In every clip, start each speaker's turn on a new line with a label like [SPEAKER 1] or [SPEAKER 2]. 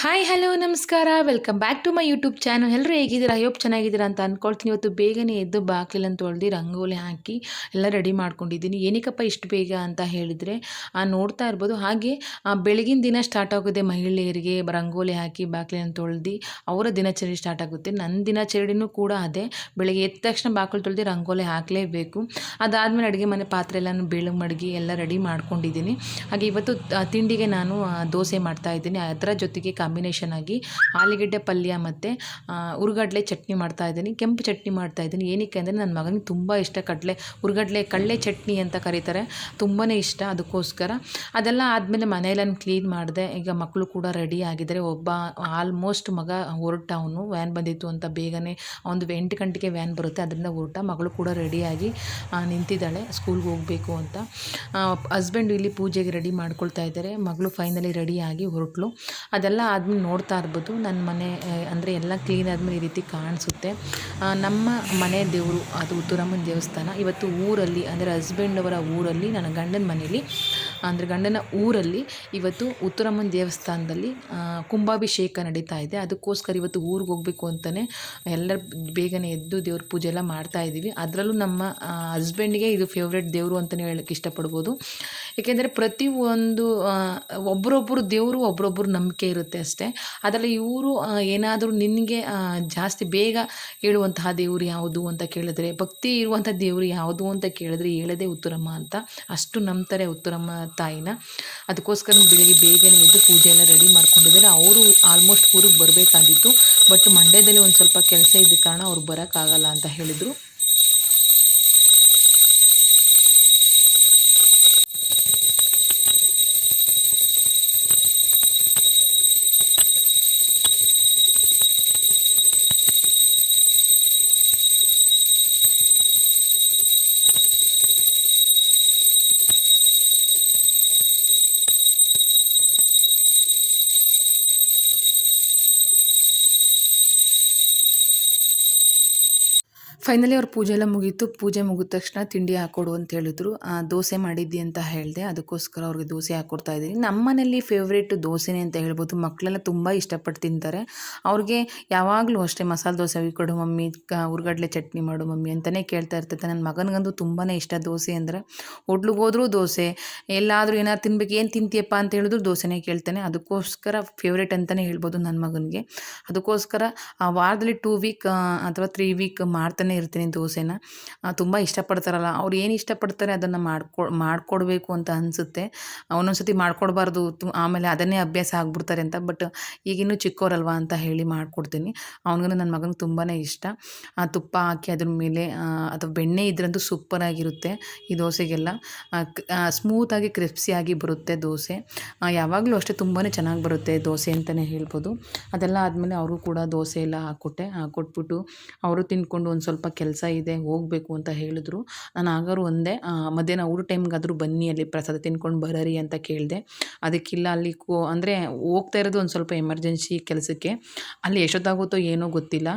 [SPEAKER 1] Hi hello ನಮಸ್ಕಾರ. Welcome back to my YouTube channel ಎಲ್ಲರೂ ಹೇಗಿದ್ದೀರಾ? ಹೋಪ್ ಚೆನ್ನಾಗಿದ್ದೀರಾ ಅಂತ ಅಂದ್ಕೊಳ್ತೀನಿ ಇವತ್ತು ಬೇಗನೆ ಎದ್ದು ಬಾಗಿಲನ್ನು ತೊಳೆದು ರಂಗೋಲಿ ಹಾಕಿ ಎಲ್ಲ ರೆಡಿ ಮಾಡ್ಕೊಂಡಿದ್ದೀನಿ. ಏನಕ್ಕಪ್ಪ ಇಷ್ಟು ಬೇಗ ಅಂತ ಹೇಳಿದರೆ ನೋಡ್ತಾ ಇರ್ಬೋದು. ಹಾಗೆ ಬೆಳಗಿನ ದಿನ ಸ್ಟಾರ್ಟ್ ಆಗೋದೆ ಮಹಿಳೆಯರಿಗೆ ರಂಗೋಲಿ ಹಾಕಿ ಬಾಗಿಲನ್ನು ತೊಳೆದು ಅವರ ದಿನಚರಿ ಸ್ಟಾರ್ಟ್ ಆಗುತ್ತೆ. ನನ್ನ ದಿನಚರಿನೂ ಕೂಡ ಅದೇ. ಬೆಳಗ್ಗೆ ಎದ್ದ ತಕ್ಷಣ ಬಾಗಿಲು ತೊಳೆದು ರಂಗೋಲಿ ಹಾಕಲೇಬೇಕು. ಅದಾದಮೇಲೆ ಅಡುಗೆ ಮನೆ ಪಾತ್ರೆ ಎಲ್ಲನೂ ಬೆಳಗ್ಗೆ ಮಡಗಿ ಎಲ್ಲ ರೆಡಿ ಮಾಡ್ಕೊಂಡಿದ್ದೀನಿ. ಹಾಗೆ ಇವತ್ತು ತಿಂಡಿಗೆ ನಾನು ದೋಸೆ ಮಾಡ್ತಾ ಇದ್ದೀನಿ. ಅದರ ಜೊತೆಗೆ ಕಾಂಬಿನೇಷನ್ ಆಗಿ ಆಲೂಗಡ್ಡೆ ಪಲ್ಯ ಮತ್ತು ಉರ್ಗಡ್ಲೆ ಚಟ್ನಿ ಮಾಡ್ತಾ ಇದ್ದೀನಿ. ಕೆಂಪು ಚಟ್ನಿ ಮಾಡ್ತಾ ಇದ್ದೀನಿ. ಏನಕ್ಕೆ ಅಂದರೆ ನನ್ನ ಮಗನಿಗೆ ತುಂಬ ಇಷ್ಟ ಕಡಲೆ ಉರ್ಗಡ್ಲೆ ಕಡಲೆ ಚಟ್ನಿ ಅಂತ ಕರೀತಾರೆ. ತುಂಬಾ ಇಷ್ಟ ಅದಕ್ಕೋಸ್ಕರ. ಅದೆಲ್ಲ ಆದಮೇಲೆ ಮನೆಯಲ್ಲನ್ನು ಕ್ಲೀನ್ ಮಾಡಿದೆ. ಈಗ ಮಕ್ಕಳು ಕೂಡ ರೆಡಿ ಆಗಿದ್ದಾರೆ. ಒಬ್ಬ ಆಲ್ಮೋಸ್ಟ್ ಮಗ ಹೊರಟ ಅವನು. ವ್ಯಾನ್ ಬಂದಿತ್ತು ಅಂತ ಬೇಗನೆ ಒಂದು ಎಂಟು ಗಂಟೆಗೆ ವ್ಯಾನ್ ಬರುತ್ತೆ. ಅದರಿಂದ ಹೊರಟ ಮಗಳು ಕೂಡ ರೆಡಿಯಾಗಿ ನಿಂತಿದ್ದಾಳೆ. ಸ್ಕೂಲ್ಗೆ ಹೋಗಬೇಕು ಅಂತ. ಹಸ್ಬೆಂಡ್ ಇಲ್ಲಿ ಪೂಜೆಗೆ ರೆಡಿ ಮಾಡ್ಕೊಳ್ತಾ ಇದ್ದಾರೆ. ಮಗಳು ಫೈನಲಿ ರೆಡಿಯಾಗಿ ಹೊರಟ್ಲು. ಅದೆಲ್ಲ ಆದ್ಮೇಲೆ ನೋಡ್ತಾ ಇರ್ಬೋದು. ನನ್ನ ಮನೆ ಅಂದರೆ ಎಲ್ಲ ಕ್ಲೀನ್ ಆದಮೇಲೆ ಈ ರೀತಿ ಕಾಣಿಸುತ್ತೆ. ನಮ್ಮ ಮನೆ ದೇವರು, ಅದು ಉತ್ತರಮ್ಮನ ದೇವಸ್ಥಾನ. ಇವತ್ತು ಊರಲ್ಲಿ, ಅಂದರೆ ಹಸ್ಬೆಂಡ್ ಅವರ ಊರಲ್ಲಿ, ನನ್ನ ಗಂಡನ ಮನೆಯಲ್ಲಿ ಅಂದರೆ ಗಂಡನ ಊರಲ್ಲಿ ಇವತ್ತು ಉತ್ತರಮ್ಮನ ದೇವಸ್ಥಾನದಲ್ಲಿ ಕುಂಭಾಭಿಷೇಕ ನಡೀತಾ ಇದೆ. ಅದಕ್ಕೋಸ್ಕರ ಇವತ್ತು ಊರಿಗೆ ಹೋಗಬೇಕು ಅಂತಲೇ ಎಲ್ಲರ ಬೇಗನೆ ಎದ್ದು ದೇವ್ರ ಪೂಜೆ ಎಲ್ಲ ಮಾಡ್ತಾ ಇದ್ದೀವಿ ಅದರಲ್ಲೂ ನಮ್ಮ ಹಸ್ಬೆಂಡಿಗೆ ಇದು ಫೇವ್ರೆಟ್ ದೇವರು ಅಂತಲೇ ಹೇಳಕ್ಕೆ ಇಷ್ಟಪಡ್ಬೋದು. ಏಕೆಂದರೆ ಪ್ರತಿ ಒಂದು ಒಬ್ಬರೊಬ್ಬರು ದೇವರು ಒಬ್ರೊಬ್ಬರು ನಂಬಿಕೆ ಇರುತ್ತೆ ಅಷ್ಟೇ. ಅದರಲ್ಲಿ ಇವರು ಏನಾದರೂ ನಿನಗೆ ಜಾಸ್ತಿ ಬೇಗ ಹೇಳುವಂತಹ ದೇವರು ಯಾವುದು ಅಂತ ಕೇಳಿದ್ರೆ, ಭಕ್ತಿ ಇರುವಂಥ ದೇವರು ಯಾವುದು ಅಂತ ಕೇಳಿದ್ರೆ ಹೇಳದೆ ಉತ್ತರಮ್ಮ ಅಂತ ಅಷ್ಟು ನಂಬ್ತಾರೆ ಉತ್ತರಮ್ಮ ತಾಯಿನ. ಅದಕ್ಕೋಸ್ಕರ ಬೆಳಿಗ್ಗೆ ಬೇಗನೆ ಎದ್ದು ಪೂಜೆ ಎಲ್ಲ ರೆಡಿ ಮಾಡ್ಕೊಂಡಿದ್ದಾರೆ. ಅವರು ಆಲ್ಮೋಸ್ಟ್ ಊರಿಗೆ ಬರಬೇಕಾಗಿತ್ತು. ಬಟ್ ಮಂಡ್ಯದಲ್ಲಿ ಒಂದು ಸ್ವಲ್ಪ ಕೆಲಸ ಇದ್ದ ಕಾರಣ ಅವ್ರು ಬರೋಕ್ಕಾಗಲ್ಲ ಅಂತ ಹೇಳಿದರು. ಫೈನಲಿ ಅವ್ರ ಪೂಜೆ ಎಲ್ಲ ಮುಗೀತು. ಪೂಜೆ ಮುಗಿದ ತಕ್ಷಣ ತಿಂಡಿ ಹಾಕ್ಕೊಡು ಅಂತ ಹೇಳಿದ್ರು. ಆ, ದೋಸೆ ಮಾಡಿದ್ದಿ ಅಂತ ಹೇಳಿದೆ. ಅದಕ್ಕೋಸ್ಕರ ಅವ್ರಿಗೆ ದೋಸೆ ಹಾಕ್ಕೊಡ್ತಾ ಇದ್ದೀನಿ. ನಮ್ಮ ಮನೆಯಲ್ಲಿ ಫೇವ್ರೇಟ್ ದೋಸೆನೇ ಅಂತ ಹೇಳ್ಬೋದು. ಮಕ್ಕಳೆಲ್ಲ ತುಂಬ ಇಷ್ಟಪಟ್ಟು ತಿಂತಾರೆ. ಅವ್ರಿಗೆ ಯಾವಾಗಲೂ ಅಷ್ಟೇ ಮಸಾಲೆ ದೋಸೆ ಕೊಡು ಮಮ್ಮಿ ಉರ್ಗಡ್ಲೆ ಚಟ್ನಿ ಮಾಡು ಮಮ್ಮಿ ಅಂತಲೇ ಕೇಳ್ತಾ ಇರ್ತೈತೆ. ನನ್ನ ಮಗನಿಗಂತೂ ತುಂಬಾ ಇಷ್ಟ ದೋಸೆ ಅಂದರೆ ಹೋಟ್ಲಿಗೆ ಹೋದರೂ ದೋಸೆ ಎಲ್ಲಾದರೂ ಏನಾದ್ರು ತಿನ್ಬೇಕು ಏನು ತಿಂತೀಯಪ್ಪ ಅಂತ ಹೇಳಿದ್ರು ದೋಸೆನೇ ಕೇಳ್ತಾನೆ. ಅದಕ್ಕೋಸ್ಕರ ಫೇವ್ರೇಟ್ ಅಂತಲೇ ಹೇಳ್ಬೋದು ನನ್ನ ಮಗನಿಗೆ. ಅದಕ್ಕೋಸ್ಕರ ಆ ವಾರದಲ್ಲಿ ಟೂ ವೀಕ್ ಅಥವಾ ತ್ರೀ ವೀಕ್ ಮಾಡ್ತಾನೆ ಇರ್ತೀನಿ ದೋಸೆನ. ತುಂಬ ಇಷ್ಟಪಡ್ತಾರಲ್ಲ. ಅವ್ರು ಏನು ಇಷ್ಟಪಡ್ತಾರೆ ಅದನ್ನು ಮಾಡ್ಕೊ ಮಾಡಿಕೊಡ್ಬೇಕು ಅಂತ ಅನಿಸುತ್ತೆ. ಒಂದೊಂದು ಸತಿ ಮಾಡ್ಕೊಡ್ಬಾರ್ದು. ತು ಆಮೇಲೆ ಅದನ್ನೇ ಅಭ್ಯಾಸ ಆಗ್ಬಿಡ್ತಾರೆ ಅಂತ. ಬಟ್ ಈಗಿನ್ನೂ ಚಿಕ್ಕವರಲ್ವಾ ಅಂತ ಹೇಳಿ ಮಾಡಿಕೊಡ್ತೀನಿ. ಅವನಿಗೂ ನನ್ನ ಮಗನಿಗೆ ತುಂಬಾ ಇಷ್ಟ. ಆ, ತುಪ್ಪ ಹಾಕಿ ಅದ್ರ ಮೇಲೆ ಅಥವಾ ಬೆಣ್ಣೆ ಇದ್ರಂತೂ ಸೂಪರಾಗಿರುತ್ತೆ ಈ ದೋಸೆಗೆಲ್ಲ. ಸ್ಮೂತಾಗಿ ಕ್ರಿಪ್ಸಿಯಾಗಿ ಬರುತ್ತೆ ದೋಸೆ. ಯಾವಾಗಲೂ ಅಷ್ಟೇ ತುಂಬಾ ಚೆನ್ನಾಗಿ ಬರುತ್ತೆ ದೋಸೆ ಅಂತಲೇ ಹೇಳ್ಬೋದು. ಅದೆಲ್ಲ ಆದಮೇಲೆ ಅವರು ಕೂಡ ದೋಸೆ ಎಲ್ಲ ಹಾಕ್ಕೊಟ್ಟೆ. ಹಾಕ್ಕೊಟ್ಬಿಟ್ಟು ಅವರು ತಿಂದ್ಕೊಂಡು ಒಂದು ಸ್ವಲ್ಪ ಕೆಲಸ ಇದೆ, ಹೋಗಬೇಕು ಅಂತ ಹೇಳಿದ್ರು. ನಾನು ಆಗಾರು ಒಂದೇ ಮಧ್ಯಾಹ್ನ ಊರು ಟೈಮ್ಗಾದರೂ ಬನ್ನಿ, ಅಲ್ಲಿ ಪ್ರಸಾದ ತಿನ್ಕೊಂಡು ಬರರಿ ಅಂತ ಕೇಳಿದೆ. ಅದಕ್ಕಿಲ್ಲ ಅಲ್ಲಿ ಕೋ, ಅಂದರೆ ಹೋಗ್ತಾ ಇರೋದು ಒಂದು ಸ್ವಲ್ಪ ಎಮರ್ಜೆನ್ಸಿ ಕೆಲಸಕ್ಕೆ. ಅಲ್ಲಿ ಎಷ್ಟೊತ್ತಾಗುತ್ತೋ ಏನೋ ಗೊತ್ತಿಲ್ಲ.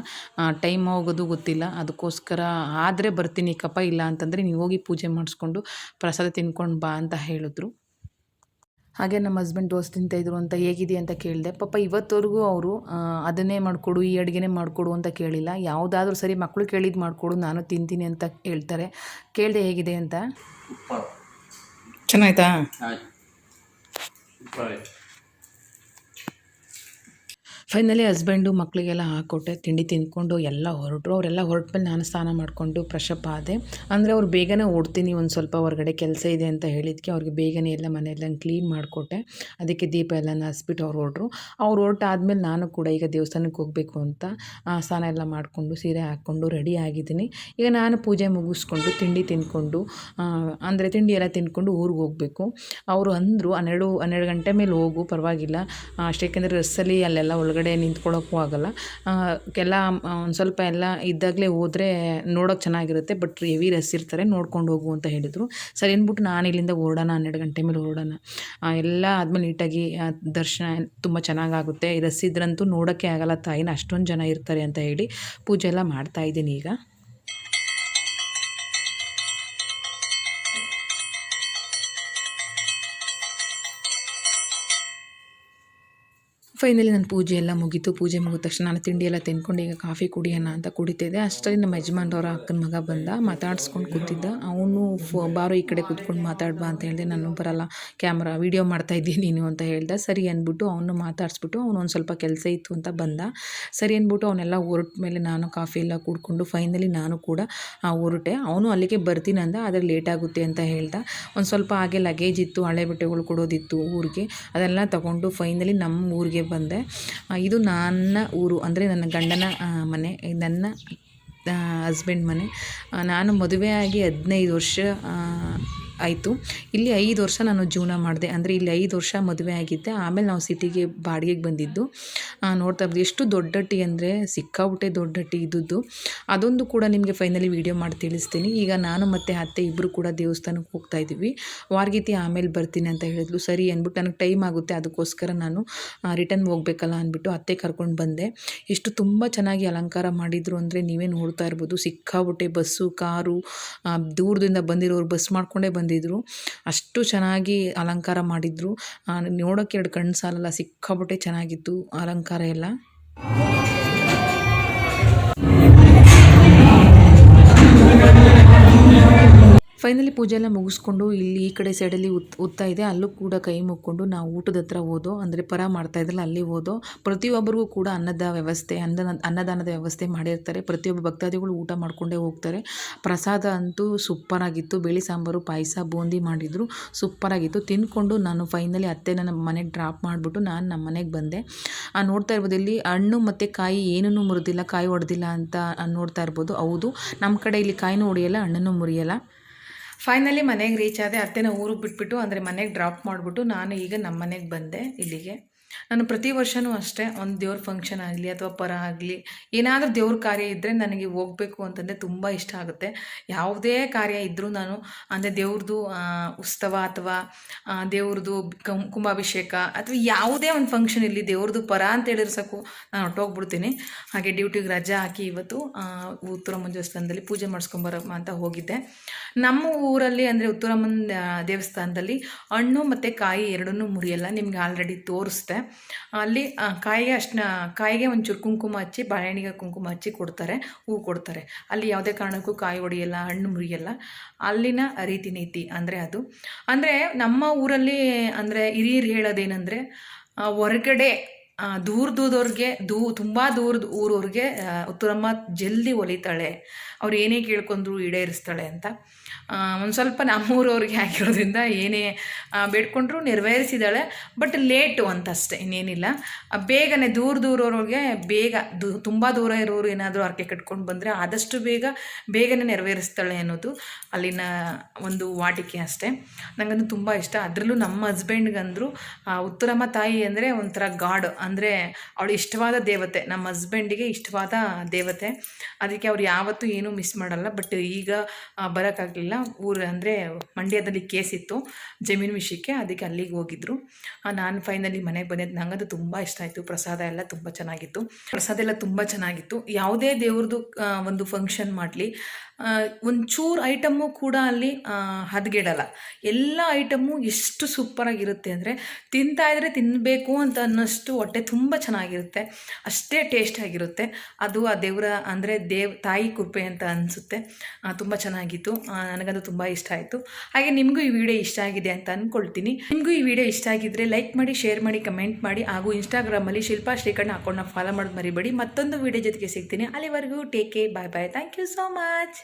[SPEAKER 1] ಟೈಮ್ ಹೋಗೋದು ಗೊತ್ತಿಲ್ಲ. ಅದಕ್ಕೋಸ್ಕರ ಆದರೆ ಬರ್ತೀನಿ, ಕಪ್ಪ ಇಲ್ಲ ಅಂತಂದರೆ ನೀವು ಹೋಗಿ ಪೂಜೆ ಮಾಡಿಸ್ಕೊಂಡು ಪ್ರಸಾದ ತಿನ್ಕೊಂಡು ಬಾ ಅಂತ ಹೇಳಿದ್ರು. ಹಾಗೆ ನಮ್ಮ ಹಸ್ಬೆಂಡ್ ದೋಸೆ ತಿಂತಾಯಿದ್ರು ಅಂತ ಹೇಗಿದೆ ಅಂತ ಕೇಳಿದೆ. ಪಾಪ ಇವತ್ತವರೆಗೂ ಅವರು ಅದನ್ನೇ ಮಾಡಿಕೊಡು ಈ ಅಡುಗೆನೇ ಮಾಡಿಕೊಡು ಅಂತ ಕೇಳಿಲ್ಲ. ಯಾವುದಾದ್ರೂ ಸರಿ ಮಕ್ಕಳು ಕೇಳಿದ್ದು ಮಾಡಿಕೊಡು ನಾನು ತಿಂತೀನಿ ಅಂತ ಹೇಳ್ತಾರೆ. ಕೇಳಿದೆ ಹೇಗಿದೆ ಅಂತ? ಚೆನ್ನಾಯ್ತಾ? ಫೈನಲಿ ಹಸ್ಬೆಂಡು ಮಕ್ಕಳಿಗೆಲ್ಲ ಹಾಕ್ಕೊಟ್ಟೆ ತಿಂಡಿ ತಿಂದ್ಕೊಂಡು ಎಲ್ಲ ಹೊರಟರು. ಅವರೆಲ್ಲ ಹೊರಟ್ಮೇಲೆ ನಾನು ಸ್ನಾನ ಮಾಡಿಕೊಂಡು ಫ್ರೆಶಪ್ ಆದೆ. ಅಂದರೆ ಅವ್ರು ಬೇಗನೆ ಓಡ್ತೀನಿ, ಒಂದು ಸ್ವಲ್ಪ ಹೊರಗಡೆ ಕೆಲಸ ಇದೆ ಅಂತ ಹೇಳಿದ್ಕೆ ಅವ್ರಿಗೆ ಬೇಗನೆ ಎಲ್ಲ ಮನೆಯೆಲ್ಲ ಕ್ಲೀನ್ ಮಾಡಿಕೊಟ್ಟೆ. ಅದಕ್ಕೆ ದೀಪ ಎಲ್ಲ ಹಸ್ಬಿಟ್ಟು ಅವ್ರು ಹೊರಟ್ರು. ಅವ್ರು ಹೊರಟಾದ್ಮೇಲೆ ನಾನು ಕೂಡ ಈಗ ದೇವಸ್ಥಾನಕ್ಕೆ ಹೋಗಬೇಕು ಅಂತ ಸ್ನಾನ ಎಲ್ಲ ಮಾಡಿಕೊಂಡು ಸೀರೆ ಹಾಕ್ಕೊಂಡು ರೆಡಿ ಆಗಿದ್ದೀನಿ. ಈಗ ನಾನು ಪೂಜೆ ಮುಗಿಸ್ಕೊಂಡು ತಿಂಡಿ ತಿಂದ್ಕೊಂಡು ಅಂದರೆ ತಿಂಡಿ ಎಲ್ಲ ತಿಂದ್ಕೊಂಡು ಊರಿಗೆ ಹೋಗಬೇಕು. ಅವರು ಅಂದರು, ಹನ್ನೆರಡು ಹನ್ನೆರಡು ಗಂಟೆ ಮೇಲೆ ಹೋಗು, ಪರವಾಗಿಲ್ಲ. ಅಷ್ಟೇಕೆಂದರೆ ರಸ್ಸಲ್ಲಿ ಅಲ್ಲೆಲ್ಲ ಒಳಗಡೆ ನಿಂತ್ಕೊಳ್ಳೋಕ್ಕೂ ಆಗಲ್ಲ. ಕೆಲ ಒಂದು ಸ್ವಲ್ಪ ಎಲ್ಲ ಇದ್ದಾಗಲೇ ಹೋದರೆ ನೋಡೋಕೆ ಚೆನ್ನಾಗಿರುತ್ತೆ, ಬಟ್ ಹೆವಿ ರಸ್ ಇರ್ತಾರೆ, ನೋಡ್ಕೊಂಡು ಹೋಗು ಅಂತ ಹೇಳಿದರು. ಸರಿ ಅಂದ್ಬಿಟ್ಟು ನಾನು ಇಲ್ಲಿಂದ ಹೊರಡೋಣ, ಹನ್ನೆರಡು ಗಂಟೆ ಮೇಲೆ ಹೊರಡೋಣ. ಎಲ್ಲ ಆದಮೇಲೆ ನೀಟಾಗಿ ದರ್ಶನ ತುಂಬ ಚೆನ್ನಾಗಾಗುತ್ತೆ. ರಸ್ ಇದ್ರಂತೂ ನೋಡೋಕ್ಕೆ ಆಗಲ್ಲ ತಾಯಿನ, ಅಷ್ಟೊಂದು ಜನ ಇರ್ತಾರೆ ಅಂತ ಹೇಳಿ ಪೂಜೆ ಎಲ್ಲ ಮಾಡ್ತಾ ಇದ್ದೀನಿ ಈಗ. ಫೈನಲಿ ನನ್ನ ಪೂಜೆ ಎಲ್ಲ ಮುಗೀತು. ಪೂಜೆ ಮುಗಿದ ತಕ್ಷಣ ನಾನು ತಿಂಡಿ ಎಲ್ಲ ತಿನ್ಕೊಂಡು ಈಗ ಕಾಫಿ ಕುಡಿಯೋಣ ಅಂತ ಕುಡಿತಿದ್ದೆ. ಅಷ್ಟರಲ್ಲಿ ನಮ್ಮ ಯಜಮಾನ್ರವ್ರ ಅಕ್ಕನ ಮಗ ಬಂದ ಮಾತಾಡ್ಸ್ಕೊಂಡು ಕೂತಿದ್ದ. ಅವನು ಫೋ ಬಾರೋ ಈ ಕಡೆ ಕೂತ್ಕೊಂಡು ಮಾತಾಡ್ಬಾ ಅಂತ ಹೇಳಿದೆ. ನಾನು ಬರಲ್ಲ ಕ್ಯಾಮ್ರಾ ವೀಡಿಯೋ ಮಾಡ್ತಾ ಇದ್ದೀನಿ ನೀನು ಅಂತ ಹೇಳ್ದೆ. ಸರಿ ಅಂದ್ಬಿಟ್ಟು ಅವನು ಮಾತಾಡಿಸ್ಬಿಟ್ಟು ಅವನು ಒಂದು ಸ್ವಲ್ಪ ಕೆಲಸ ಇತ್ತು ಅಂತ ಬಂದ. ಸರಿ ಅಂದ್ಬಿಟ್ಟು ಅವನ್ನೆಲ್ಲ ಹೊರಟ ಮೇಲೆ ನಾನು ಕಾಫಿ ಎಲ್ಲ ಕುಡ್ಕೊಂಡು ಫೈನಲಿ ನಾನು ಕೂಡ ಆ, ಹೊರಟೆ ಅವನು ಅಲ್ಲಿಗೆ ಬರ್ತೀನಿ ಅಂದ ಆದರೆ ಲೇಟ್ ಆಗುತ್ತೆ ಅಂತ ಹೇಳ್ದ. ಒಂದು ಸ್ವಲ್ಪ ಹಾಗೆ ಲಗೇಜ್ ಇತ್ತು ಹಳೆ ಬಟ್ಟೆಗಳು ಕೊಡೋದಿತ್ತು ಊರಿಗೆ. ಅದೆಲ್ಲ ತಗೊಂಡು ಫೈನಲಿ ನಮ್ಮ ಊರಿಗೆ ಬಂದೆ. ಇದು ನನ್ನ ಊರು, ಅಂದರೆ ನನ್ನ ಗಂಡನ ಮನೆ ನನ್ನ ಹಸ್ಬೆಂಡ್ ಮನೆ. ನಾನು ಮದುವೆಯಾಗಿ ಹದಿನೈದು ವರ್ಷ ಆಯಿತು. ಇಲ್ಲಿ ಐದು ವರ್ಷ ನಾನು ಜೀವನ ಮಾಡಿದೆ. ಅಂದರೆ ಇಲ್ಲಿ ಐದು ವರ್ಷ ಮದುವೆ ಆಗಿದ್ದೆ. ಆಮೇಲೆ ನಾವು ಸಿಟಿಗೆ, ಬಾಡಿಗೆಗೆ ಬಂದಿದ್ದು. ನೋಡ್ತಾ ಇದ್ದೆ ಎಷ್ಟು ದೊಡ್ಡ ಹಟ್ಟಿ ಅಂದರೆ ಸಿಕ್ಕಾಬಿಟ್ಟೆ ದೊಡ್ಡ ಹಟ್ಟಿ ಇದ್ದದ್ದು. ಅದೊಂದು ಕೂಡ ನಿಮಗೆ ಫೈನಲಿ ವೀಡಿಯೋ ಮಾಡಿ ತಿಳಿಸ್ತೀನಿ. ಈಗ ನಾನು ಮತ್ತು ಅತ್ತೆ ಇಬ್ಬರು ಕೂಡ ದೇವಸ್ಥಾನಕ್ಕೆ ಹೋಗ್ತಾ ಇದ್ದೀವಿ. ವಾರ್ಗೀತಿ ಆಮೇಲೆ ಬರ್ತೀನಿ ಅಂತ ಹೇಳಿದ್ಲು. ಸರಿ ಅಂದ್ಬಿಟ್ಟು ನನಗೆ ಟೈಮ್ ಆಗುತ್ತೆ. ಅದಕ್ಕೋಸ್ಕರ ನಾನು ರಿಟರ್ನ್ ಹೋಗ್ಬೇಕಲ್ಲ ಅಂದ್ಬಿಟ್ಟು ಅತ್ತೆ ಕರ್ಕೊಂಡು ಬಂದೆ. ಎಷ್ಟು ತುಂಬ ಚೆನ್ನಾಗಿ ಅಲಂಕಾರ ಮಾಡಿದರು ಅಂದರೆ ನೀವೇ ನೋಡ್ತಾ ಇರ್ಬೋದು. ಸಿಕ್ಕಾಬಿಟ್ಟೆ ಬಸ್ಸು, ಕಾರು ದೂರದಿಂದ ಬಂದಿರೋರು ಬಸ್ ಮಾಡ್ಕೊಂಡೇ ಬಂದಿದ್ದರು ಅಷ್ಟು ಚೆನ್ನಾಗಿ ಅಲಂಕಾರ ಮಾಡಿದ್ರು. ನೋಡೋಕ್ಕೆ ಎರಡು ಕಣ್ಣು ಸಾಲಲ್ಲ ಸಿಕ್ಕಾಬಿಟ್ಟೆ ಚೆನ್ನಾಗಿತ್ತು ಅಲಂಕಾರ ಎಲ್ಲ. ಫೈನಲಿ ಪೂಜೆ ಎಲ್ಲ ಮುಗಿಸ್ಕೊಂಡು ಇಲ್ಲಿ ಈ ಕಡೆ ಸೈಡಲ್ಲಿ ಉತ್, ಉತ್ತಾ ಇದೆ. ಅಲ್ಲೂ ಕೂಡ ಕೈ ಮುಕ್ಕೊಂಡು ನಾವು ಊಟದ ಹತ್ರ ಹೋದೋ, ಅಂದರೆ ಪರ ಮಾಡ್ತಾ ಇದ್ರಲ್ಲ ಅಲ್ಲಿ ಹೋದೋ, ಪ್ರತಿಯೊಬ್ಬರಿಗೂ ಕೂಡ ಅನ್ನದ ವ್ಯವಸ್ಥೆ, ಅನ್ನದ, ಅನ್ನದಾನದ ವ್ಯವಸ್ಥೆ ಮಾಡಿರ್ತಾರೆ. ಪ್ರತಿಯೊಬ್ಬ ಭಕ್ತಾದಿಗಳು ಊಟ ಮಾಡಿಕೊಂಡೇ ಹೋಗ್ತಾರೆ. ಪ್ರಸಾದ ಅಂತೂ ಸೂಪರಾಗಿತ್ತು. ಬೇಳೆ ಸಾಂಬಾರು, ಪಾಯಸ, ಬೂಂದಿ ಮಾಡಿದರು. ಸೂಪರಾಗಿತ್ತು. ತಿಂದ್ಕೊಂಡು ನಾನು ಫೈನಲಿ ಅತ್ತೆ ನನ್ನ ಮನೆಗೆ ಡ್ರಾಪ್ ಮಾಡಿಬಿಟ್ಟು ನಾನು ನಮ್ಮ ಮನೆಗೆ ಬಂದೆ. ನೋಡ್ತಾ ಇರ್ಬೋದು ಇಲ್ಲಿ ಹಣ್ಣು ಮತ್ತು ಕಾಯಿ ಏನೂ ಮುರಿದಿಲ್ಲ, ಕಾಯಿ ಹೊಡೆದಿಲ್ಲ ಅಂತ ನೋಡ್ತಾ ಇರ್ಬೋದು. ಹೌದು ನಮ್ಮ ಕಡೆ ಇಲ್ಲಿ ಕಾಯಿನೂ ಹೊಡೆಯಲ್ಲ ಹಣ್ಣನ್ನು ಮುರಿಯಲ್ಲ. ಫೈನಲಿ ಮನೆಗೆ ರೀಚ್ ಆದೆ ಅತ್ತೆನ ಊರಿಗೆ ಬಿಟ್ಬಿಟ್ಟು, ಅಂದರೆ ಮನೆಗೆ ಡ್ರಾಪ್ ಮಾಡಿಬಿಟ್ಟು ನಾನು ಈಗ ನಮ್ಮ ಮನೆಗೆ ಬಂದೆ ಇಲ್ಲಿಗೆ. ನಾನು ಪ್ರತಿ ವರ್ಷವೂ ಅಷ್ಟೇ ಒಂದು ದೇವ್ರ ಫಂಕ್ಷನ್ ಆಗಲಿ ಅಥವಾ ಪರ ಆಗಲಿ, ಏನಾದರೂ ದೇವ್ರ ಕಾರ್ಯ ಇದ್ದರೆ ನನಗೆ ಹೋಗಬೇಕು ಅಂತಂದರೆ ತುಂಬ ಇಷ್ಟ ಆಗುತ್ತೆ. ಯಾವುದೇ ಕಾರ್ಯ ಇದ್ದರೂ ನಾನು, ಅಂದರೆ ದೇವ್ರದ್ದು ಉತ್ಸವ ಅಥವಾ ದೇವ್ರದ್ದು ಕಂ, ಕುಂಭಾಭಿಷೇಕ ಅಥವಾ ಯಾವುದೇ ಒಂದು ಫಂಕ್ಷನ್ ಇರಲಿ ದೇವ್ರದ್ದು ಪರ ಅಂತ ಹೇಳಿದ್ರೆ ಸಾಕು ನಾನು ಹೊಟ್ಟೋಗ್ಬಿಡ್ತೀನಿ ಹಾಗೆ ಡ್ಯೂಟಿಗೆ ರಜೆ ಹಾಕಿ ಇವತ್ತು ಉತ್ತರಮ್ಮನ ದೇವಸ್ಥಾನದಲ್ಲಿ ಪೂಜೆ ಮಾಡಿಸ್ಕೊಂಬರಮ್ಮ ಅಂತ ಹೋಗಿದ್ದೆ. ನಮ್ಮ ಊರಲ್ಲಿ ಅಂದರೆ ಉತ್ತರಮ್ಮನ ದೇವಸ್ಥಾನದಲ್ಲಿ ಹಣ್ಣು ಮತ್ತು ಕಾಯಿ ಎರಡನ್ನೂ ಮುರಿಯಲ್ಲ, ನಿಮ್ಗೆ ಆಲ್ರೆಡಿ ತೋರಿಸ್ದೆ. ಅಲ್ಲಿ ಕಾಯಿಗೆ ಅಷ್ಟು ಕಾಯಿಗೆ ಒಂಚೂರು ಕುಂಕುಮ ಹಚ್ಚಿ, ಬಾಳೆಹಣ್ಣಿಗೆ ಕುಂಕುಮ ಹಚ್ಚಿ ಕೊಡ್ತಾರೆ, ಹೂ ಕೊಡ್ತಾರೆ. ಅಲ್ಲಿ ಯಾವುದೇ ಕಾರಣಕ್ಕೂ ಕಾಯಿ ಹೊಡೆಯಲ್ಲ ಹಣ್ಣು ಮುರಿಯಲ್ಲ ಅಲ್ಲಿನ ರೀತಿ ನೀತಿ ಅಂದರೆ ಅದು. ಅಂದರೆ ನಮ್ಮ ಊರಲ್ಲಿ ಅಂದರೆ ಹಿರಿಯರು ಹೇಳೋದೇನೆಂದರೆ ಹೊರಗಡೆ ದೂರ ದೂರದವ್ರಿಗೆ, ದೂ, ತುಂಬ ದೂರದ ಊರವ್ರಿಗೆ ಉತ್ತರಮ್ಮ ಜಲ್ದಿ ಒಲಿತಾಳೆ. ಅವ್ರು ಏನೇ ಕೇಳ್ಕೊಂಡ್ರು ಈಡೇರಿಸ್ತಾಳೆ ಅಂತ. ಒಂದು ಸ್ವಲ್ಪ ನಮ್ಮೂರವ್ರಿಗೆ ಆಗಿರೋದ್ರಿಂದ ಏನೇ ಬೇಡ್ಕೊಂಡ್ರು ನೆರವೇರಿಸಿದಾಳೆ ಬಟ್ ಲೇಟು ಅಂತ ಅಷ್ಟೇ ಇನ್ನೇನಿಲ್ಲ ಬೇಗನೆ ದೂರ ದೂರವ್ರಿಗೆ ಬೇಗ ದೂ ತುಂಬ ದೂರ ಇರೋರು ಏನಾದರೂ ಅರ್ಕೆ ಕಟ್ಕೊಂಡು ಬಂದರೆ ಆದಷ್ಟು ಬೇಗ ಬೇಗನೆ ನೆರವೇರಿಸ್ತಾಳೆ ಅನ್ನೋದು ಅಲ್ಲಿನ ಒಂದು ವಾಟಿಕೆ ಅಷ್ಟೇ. ನನಗಂದು ತುಂಬ ಇಷ್ಟ. ಅದರಲ್ಲೂ ನಮ್ಮ ಹಸ್ಬೆಂಡ್ಗಂದ್ರು ಉತ್ತರಮ್ಮ ತಾಯಿ ಅಂದರೆ ಒಂಥರ ಗಾಡ್. ಅಂದರೆ ಅವಳು ಇಷ್ಟವಾದ ದೇವತೆ. ನಮ್ಮ ಹಸ್ಬೆಂಡಿಗೆ ಇಷ್ಟವಾದ ದೇವತೆ. ಅದಕ್ಕೆ ಅವ್ರು ಯಾವತ್ತೂ ಏನೂ ಮಿಸ್ ಮಾಡಲ್ಲ. ಬಟ್ ಈಗ ಆ, ಬರೋಕ್ಕಾಗಲಿಲ್ಲ ಊರು ಅಂದರೆ ಮಂಡ್ಯದಲ್ಲಿ ಕೇಸ್ ಇತ್ತು. ಜಮೀನು ವಿಷಯಕ್ಕೆ ಅದಕ್ಕೆ ಅಲ್ಲಿಗೆ ಹೋಗಿದ್ರು. ನಾನು ಫೈನಲಿ ಮನೆಗೆ ಬಂದಿದ್ದು ನನಗದು ತುಂಬ ಇಷ್ಟ ಆಯಿತು. ಪ್ರಸಾದ ಎಲ್ಲ ತುಂಬ ಚೆನ್ನಾಗಿತ್ತು. ಪ್ರಸಾದ ಎಲ್ಲ ತುಂಬ ಚೆನ್ನಾಗಿತ್ತು. ಯಾವುದೇ ದೇವ್ರದ್ದು ಒಂದು ಫಂಕ್ಷನ್ ಮಾಡಲಿ ಒಂಚೂರು ಐಟಮ್ಮು ಕೂಡ ಅಲ್ಲಿ ಹದಗೆಡಲ್ಲ. ಎಲ್ಲ ಐಟಮ್ಮು ಎಷ್ಟು ಸೂಪರಾಗಿರುತ್ತೆ ಅಂದರೆ, ತಿಂತಾ ಇದ್ರೆ ತಿನ್ನಬೇಕು ಅಂತ ಅನ್ನೋಷ್ಟು ಹೊಟ್ಟೆ ತುಂಬ ಚೆನ್ನಾಗಿರುತ್ತೆ. ಅಷ್ಟೇ ಟೇಸ್ಟ್ ಆಗಿರುತ್ತೆ. ಅದು ಆ ದೇವರ ಅಂದರೆ ದೇವ್ ತಾಯಿ ಕೃಪೆ ಅಂತ ಅನಿಸುತ್ತೆ. ತುಂಬ ಚೆನ್ನಾಗಿತ್ತು. ಆ, ನನಗದು ತುಂಬ ಇಷ್ಟ ಆಯಿತು. ಹಾಗೆ ನಿಮಗೂ ಈ ವಿಡಿಯೋ ಇಷ್ಟ ಆಗಿದೆ ಅಂತ ಅಂದ್ಕೊಳ್ತೀನಿ ನಿಮಗೂ ಈ ವಿಡಿಯೋ ಇಷ್ಟ ಆಗಿದ್ದರೆ ಲೈಕ್ ಮಾಡಿ ಶೇರ್ ಮಾಡಿ ಕಮೆಂಟ್ ಮಾಡಿ ಹಾಗೂ ಇನ್ಸ್ಟಾಗ್ರಾಮಲ್ಲಿ ಶಿಲ್ಪಾ ಶ್ರೀಕಣ್ಣ ಅಕೌಂಟ್ನ ಫಾಲೋ ಮಾಡೋದು ಮರಿಬೇಡಿ. ಮತ್ತೊಂದು ವಿಡಿಯೋ ಜೊತೆಗೆ ಸಿಗ್ತೀನಿ. ಅಲ್ಲಿವರೆಗೂ take care bye bye thank you so much